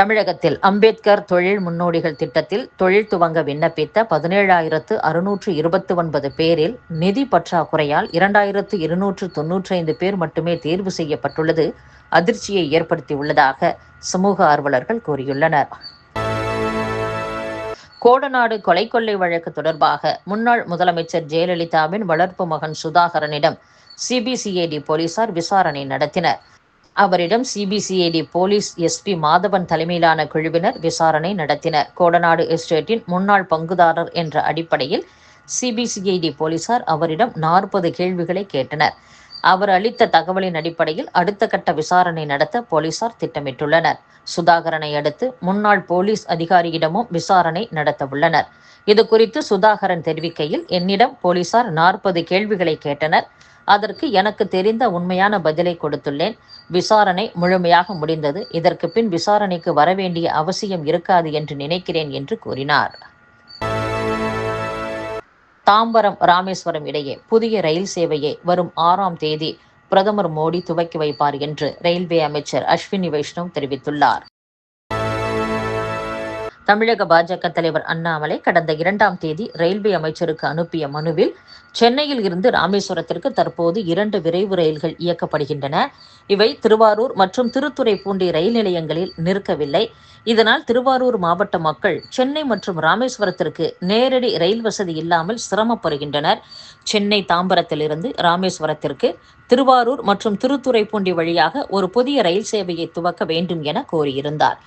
தமிழகத்தில் அம்பேத்கர் தொழில் முன்னோடிகள் திட்டத்தில் தொழில் துவங்க விண்ணப்பித்த பதினேழாயிரத்து அறுநூற்று இருபத்தி ஒன்பது பேரில் நிதி பற்றாக்குறையால் இரண்டாயிரத்து இருநூற்று தொன்னூற்றி ஐந்து பேர் மட்டுமே தேர்வு செய்யப்பட்டுள்ளது. அதிர்ச்சியை ஏற்படுத்தியுள்ளதாக சமூக ஆர்வலர்கள் கூறியுள்ளனர். கோடநாடு கொலை கொள்ளை வழக்கு தொடர்பாக முன்னாள் முதலமைச்சர் ஜெயலலிதாவின் வளர்ப்பு மகன் சுதாகரனிடம் சிபிசிஐடி போலீசார் விசாரணை நடத்தினர். அவரிடம் சிபிசிஐடி போலீஸ் எஸ்பி மாதவன் தலைமையிலான குழுவினர் விசாரணை நடத்தினர். கோடநாடு எஸ்டேட்டின் முன்னாள் பங்குதாரர் என்ற அடிப்படையில் சிபிசிஐடி போலீசார் அவரிடம் நாற்பது கேள்விகளை கேட்டனர். அவர் அளித்த தகவலின் அடிப்படையில் அடுத்த கட்ட விசாரணை நடத்த போலீசார் திட்டமிட்டுள்ளனர். சுதாகரனை அடுத்து முன்னாள் போலீஸ் அதிகாரியிடமும் விசாரணை நடத்த உள்ளனர் இது குறித்து சுதாகரன் தெரிவிக்கையில் என்னிடம் போலீசார் நாற்பது கேள்விகளை கேட்டனர். அதற்கு எனக்கு தெரிந்த உண்மையான பதிலை கொடுத்துள்ளேன். விசாரணை முழுமையாக முடிந்தது. இதற்கு பின் விசாரணைக்கு வரவேண்டிய அவசியம் இருக்காது என்று நினைக்கிறேன் என்று கூறினார். தாம்பரம் ராமேஸ்வரம் இடையே புதிய ரயில் சேவையை வரும் ஆறாம் தேதி பிரதமர் மோடி துவக்கி வைப்பார் என்று ரயில்வே அமைச்சர் அஸ்வினி வைஷ்ணவ் தெரிவித்துள்ளார். தமிழக பாஜக தலைவர் அண்ணாமலை கடந்த இரண்டாம் தேதி ரயில்வே அமைச்சருக்கு அனுப்பிய மனுவில் சென்னையில் இருந்து ராமேஸ்வரத்திற்கு தற்போது இரண்டு விரைவு ரயில்கள் இயக்கப்படுகின்றன. இவை திருவாரூர் மற்றும் திருத்துறைப்பூண்டி ரயில் நிலையங்களில் நிற்கவில்லை. இதனால் திருவாரூர் மாவட்ட மக்கள் சென்னை மற்றும் ராமேஸ்வரத்திற்கு நேரடி ரயில் வசதி இல்லாமல் சிரமப்படுகின்றனர். சென்னை தாம்பரத்திலிருந்து ராமேஸ்வரத்திற்கு திருவாரூர் மற்றும் திருத்துறைப்பூண்டி வழியாக ஒரு புதிய ரயில் சேவையை துவக்க வேண்டும் என கோரியிருந்தார்.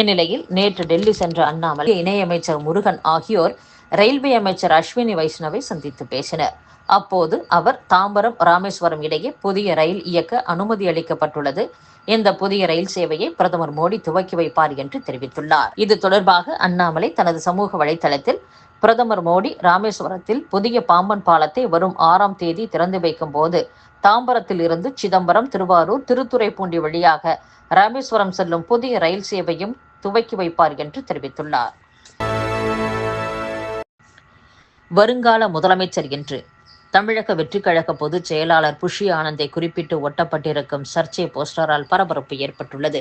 இந்நிலையில் நேற்று டெல்லி சென்ற அண்ணாமலை இணையமைச்சர் முருகன் ஆகியோர் ரயில்வே அமைச்சர் அஸ்வினி வைஷ்ணவை சந்தித்து பேசினர். அப்போது அவர் தாம்பரம் ராமேஸ்வரம் இடையே புதிய ரயில் இயக்க அனுமதி அளிக்கப்பட்டுள்ளது. இந்த புதிய ரயில் சேவையை பிரதமர் மோடி துவக்கி வைப்பார் என்று தெரிவித்துள்ளார். இது தொடர்பாக அண்ணாமலை தனது சமூக வலைதளத்தில் பிரதமர் மோடி ராமேஸ்வரத்தில் புதிய பாம்பன் பாலத்தை வரும் ஆறாம் தேதி திறந்து வைக்கும் போது தாம்பரத்தில் இருந்து சிதம்பரம் திருவாரூர் திருத்துறைப்பூண்டி வழியாக ராமேஸ்வரம் செல்லும் புதிய ரயில் சேவையும் துவக்கி வைப்பார் என்று தெரிவித்துள்ளார். வருங்கால முதலமைச்சர் என்று. தமிழக வெற்றிக்கழக பொதுச் செயலாளர் புஷி ஆனந்தை குறிப்பிட்டு ஒட்டப்பட்டிருக்கும் சர்ச்சை போஸ்டரால் பரபரப்பு ஏற்பட்டுள்ளது.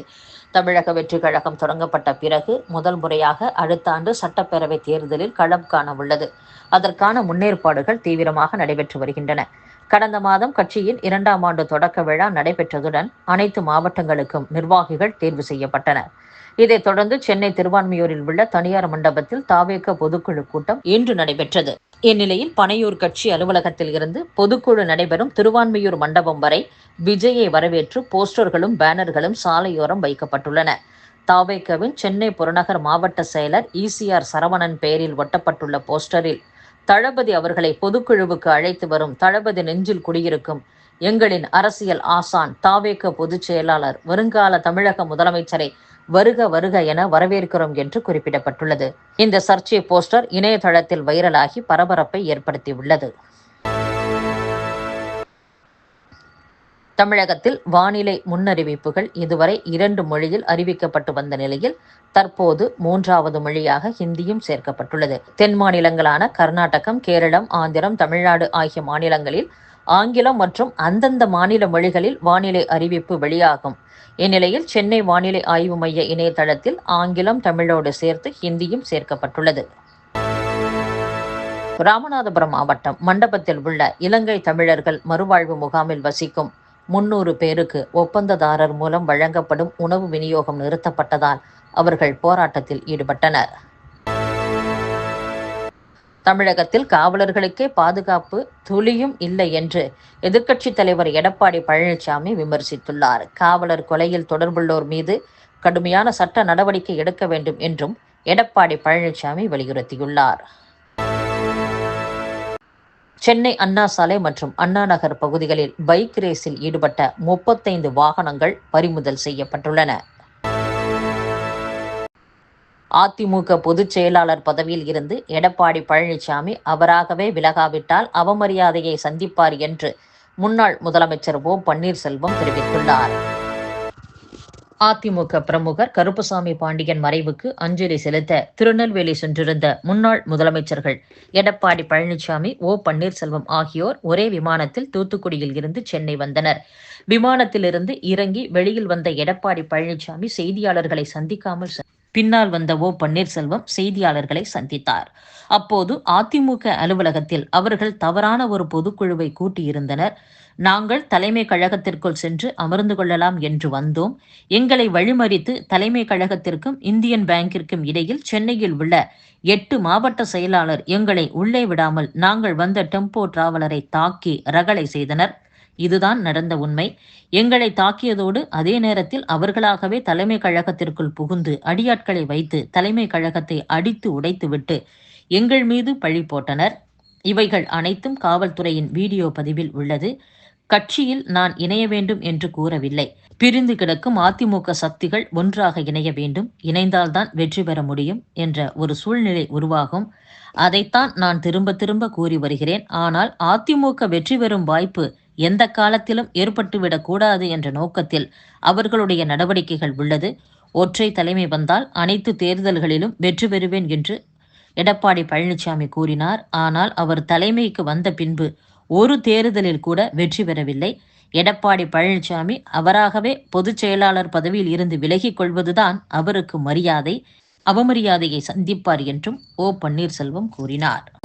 தமிழக வெற்றிக்கழகம் தொடங்கப்பட்ட பிறகு முதல் முறையாக அடுத்த ஆண்டு சட்டப்பேரவை தேர்தலில் களம் காண உள்ளது. அதற்கான முன்னேற்பாடுகள் தீவிரமாக நடைபெற்று வருகின்றன. கடந்த மாதம் கட்சியின் இரண்டாம் ஆண்டு தொடக்க விழா நடைபெற்றதுடன் அனைத்து மாவட்டங்களுக்கும் நிர்வாகிகள் தேர்வு செய்யப்பட்டனர் இதைத் தொடர்ந்து சென்னை திருவான்மையூரில் உள்ள தனியார் மண்டபத்தில் தாவேக பொதுக்குழு கூட்டம் இன்று நடைபெற்றது. இந்நிலையில் பனையூர் கட்சி அலுவலகத்தில் இருந்து பொதுக்குழு நடைபெறும் திருவான்மையூர் மண்டபம் வரை விஜயை வரவேற்று போஸ்டர்களும் பேனர்களும் சாலையோரம் வைக்கப்பட்டுள்ளன. தாவேக்கவின் சென்னை புறநகர் மாவட்ட செயலர் இசிஆர் சரவணன் பெயரில் ஒட்டப்பட்டுள்ள போஸ்டரில் தளபதி அவர்களை பொதுக்குழுவுக்கு அழைத்து வரும் தளபதி நெஞ்சில் குடியிருக்கும் எங்களின் அரசியல் ஆசான் தாவேக்க பொதுச் செயலாளர் வருங்கால தமிழக முதலமைச்சரை வருக வருக என வரவேற்கிறோம் என்று குறிப்பிடப்பட்டுள்ளது. இந்த சர்ச்சை போஸ்டர் இணையதளத்தில் வைரலாகி பரபரப்பை ஏற்படுத்தியுள்ளது. தமிழகத்தில் வானிலை முன்னறிவிப்புகள் இதுவரை இரண்டு மொழியில் அறிவிக்கப்பட்டு வந்த நிலையில் தற்போது மூன்றாவது மொழியாக ஹிந்தியும் சேர்க்கப்பட்டுள்ளது. தென் மாநிலங்களான கர்நாடகம் கேரளம் ஆந்திரம் தமிழ்நாடு ஆகிய மாநிலங்களில் ஆங்கிலம் மற்றும் அந்தந்த மாநில மொழிகளில் வானிலை அறிவிப்பு வெளியாகும். இந்நிலையில் சென்னை வானிலை ஆய்வு மைய இணையதளத்தில் ஆங்கிலம் தமிழோடு சேர்த்து ஹிந்தியும் சேர்க்கப்பட்டுள்ளது. ராமநாதபுரம் மாவட்டம் மண்டபத்தில் உள்ள இலங்கை தமிழர்கள் மறுவாழ்வு முகாமில் வசிக்கும் முன்னூறு பேருக்கு ஒப்பந்ததாரர் மூலம் வழங்கப்படும் உணவு விநியோகம் நிறுத்தப்பட்டதால் அவர்கள் போராட்டத்தில் ஈடுபட்டனர். தமிழகத்தில் காவலர்களுக்கே பாதுகாப்பு துளியும் இல்லை என்று எதிர்க்கட்சித் தலைவர் எடப்பாடி பழனிசாமி விமர்சித்துள்ளார். காவலர் கொலையில் தொடர்புள்ளோர் மீது கடுமையான சட்ட நடவடிக்கை எடுக்க வேண்டும் என்றும் எடப்பாடி பழனிசாமி வலியுறுத்தியுள்ளார். சென்னை அண்ணா சாலை மற்றும் அண்ணா நகர் பகுதிகளில் பைக் ரேஸில் ஈடுபட்ட முப்பத்தைந்து வாகனங்கள் பறிமுதல் செய்யப்பட்டுள்ளன. அதிமுக பொதுச் செயலாளர் பதவியில் இருந்து எடப்பாடி பழனிசாமி அவராகவே விலகாவிட்டால் அவமரியாதையை சந்திப்பார் என்று முன்னாள் முதலமைச்சர் ஓ பன்னீர்செல்வம் தெரிவித்துள்ளார். அதிமுக பிரமுகர் கருப்புசாமி பாண்டியன் மறைவுக்கு அஞ்சலி செலுத்த திருநெல்வேலி சென்றிருந்த முன்னாள் முதலமைச்சர்கள் எடப்பாடி பழனிசாமி ஓ பன்னீர்செல்வம் ஆகியோர் ஒரே விமானத்தில் தூத்துக்குடியில் இருந்து சென்னை வந்தனர். விமானத்திலிருந்து இறங்கி வெளியில் வந்த எடப்பாடி பழனிசாமி செய்தியாளர்களை சந்திக்காமல் பின்னால் வந்த ஓ பன்னீர்செல்வம் செய்தியாளர்களை சந்தித்தார். அப்போது அதிமுக அலுவலகத்தில் அவர்கள் தவறான ஒரு பொதுக்குழுவை கூட்டியிருந்தனர். நாங்கள் தலைமை கழகத்திற்குள் சென்று அமர்ந்து கொள்ளலாம் என்று வந்தோம். எங்களை வழிமறித்து தலைமை கழகத்திற்கும் இந்தியன் பேங்கிற்கும் இடையில் சென்னையில் உள்ள எட்டு மாவட்ட செயலாளர் எங்களை உள்ளே விடாமல் நாங்கள் வந்த டெம்போ டிராவலரை தாக்கி ரகளை செய்தனர். இதுதான் நடந்த உண்மை. எங்களை தாக்கியதோடு அதே நேரத்தில் அவர்களாகவே தலைமை கழகத்திற்குள் புகுந்து அடியாட்களை வைத்து தலைமை கழகத்தை அடித்து உடைத்துவிட்டு எங்கள் மீது பழி போட்டனர். இவைகள் அனைத்தும் காவல்துறையின் வீடியோ பதிவில் உள்ளது. கட்சியில் நான் இணைய வேண்டும் என்று கூறவில்லை. பிரிந்து கிடக்கும் அதிமுக சக்திகள் ஒன்றாக இணைய வேண்டும். இணைந்தால்தான் வெற்றி பெற முடியும் என்ற ஒரு சூழ்நிலை உருவாகும். அதைத்தான் நான் திரும்ப திரும்ப கூறி வருகிறேன். ஆனால் அதிமுக வெற்றி பெறும் வாய்ப்பு எந்த காலத்திலும் ஏற்பட்டுவிடக்கூடாது என்ற நோக்கத்தில் அவர்களுடைய நடவடிக்கைகள் உள்ளது. ஒற்றை தலைமை வந்தால் அனைத்து தேர்தல்களிலும் வெற்றி பெறுவேன் என்று எடப்பாடி பழனிசாமி கூறினார். ஆனால் அவர் தலைமைக்கு வந்த பின்பு ஒரு தேர்தலில் கூட வெற்றி பெறவில்லை. எடப்பாடி பழனிசாமி அவராகவே பொதுச் செயலாளர் பதவியில் இருந்து விலகிக் கொள்வதுதான் அவருக்கு மரியாதை அவமரியாதையை சந்திப்பார் என்றும் ஓ பன்னீர்செல்வம் கூறினார்.